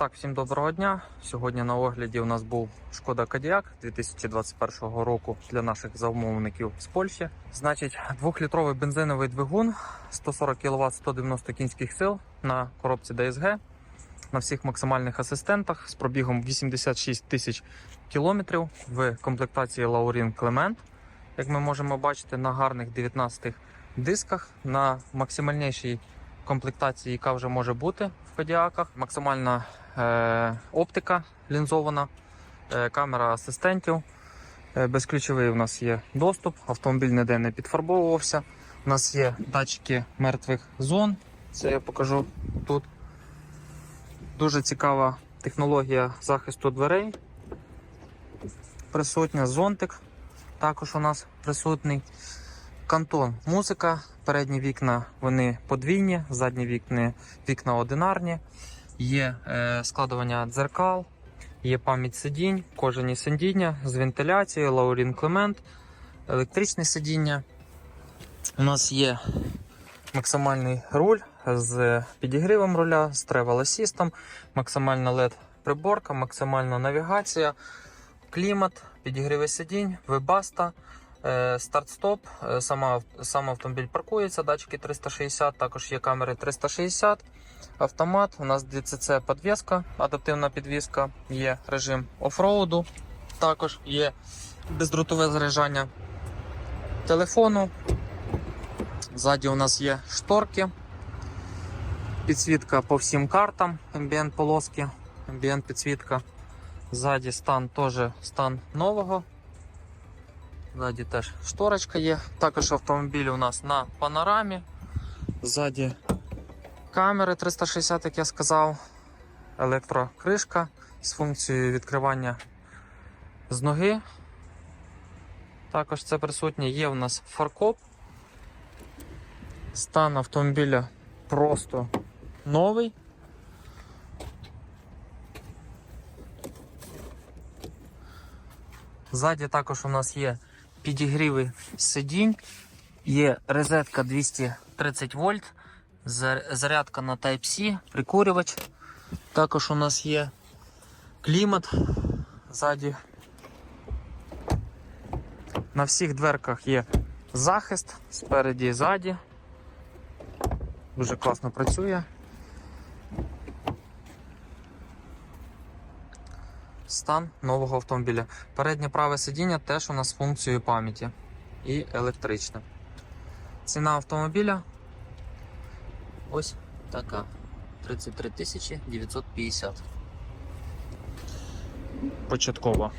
Так, всім доброго дня. Сьогодні на огляді у нас був Шкода Кодіак 2021 року для наших замовників з Польщі. Значить, двохлітровий бензиновий двигун 140 кВт 190 кінських сил на коробці DSG на всіх максимальних асистентах з пробігом 86 тисяч кілометрів в комплектації Laurin Clement. Як ми можемо бачити, на гарних 19 дисках на максимальнішій комплектації, яка вже може бути в Кодіаках. Максимальна оптика лінзована, е, камера асистентів. Е, безключовий у нас є доступ, автомобіль ніде не підфарбовувався. У нас є датчики мертвих зон. Це я покажу тут. Дуже цікава технологія захисту дверей. Присутня зонтик. Також у нас присутній. Кантон музика. Передні вікна вони подвійні, задні вікна, вікна одинарні. Є е, складування дзеркал, є пам'ять сидінь, кожані сидіння з вентиляцією, Лаурін Клемент, електричне сидіння. У нас є максимальний руль з підігрівом руля, з тревел асістом, максимальна LED приборка, максимальна навігація, клімат, підігріви сидінь, вебаста. Е, Старт-стоп, е, сам автомобіль паркується, датчики 360, також є камери 360, автомат, у нас DCC підвіска, адаптивна підвіска, є режим офроуду, також є бездротове заряджання телефону. Ззаді у нас є шторки, підсвітка по всім картам, ambient полоски, ambient підсвітка. Ззаді стан теж стан нового. Ззаді теж шторочка є. Також автомобіль у нас на панорамі. Ззаді камери 360, як я сказав, електрокришка з функцією відкривання з ноги. Також це присутнє. Є у нас фаркоп. Стан автомобіля просто новий. Ззаді також у нас є підігріви сидінь, є розетка 230 вольт, зарядка на Type-C, прикурювач. Також у нас є клімат ззаді. На всіх дверках є захист спереді і ззаді. Дуже класно працює. Стан нового автомобіля. Переднє праве сидіння теж у нас функцією пам'яті і електричне. Ціна автомобіля ось така. 33 950. Початково.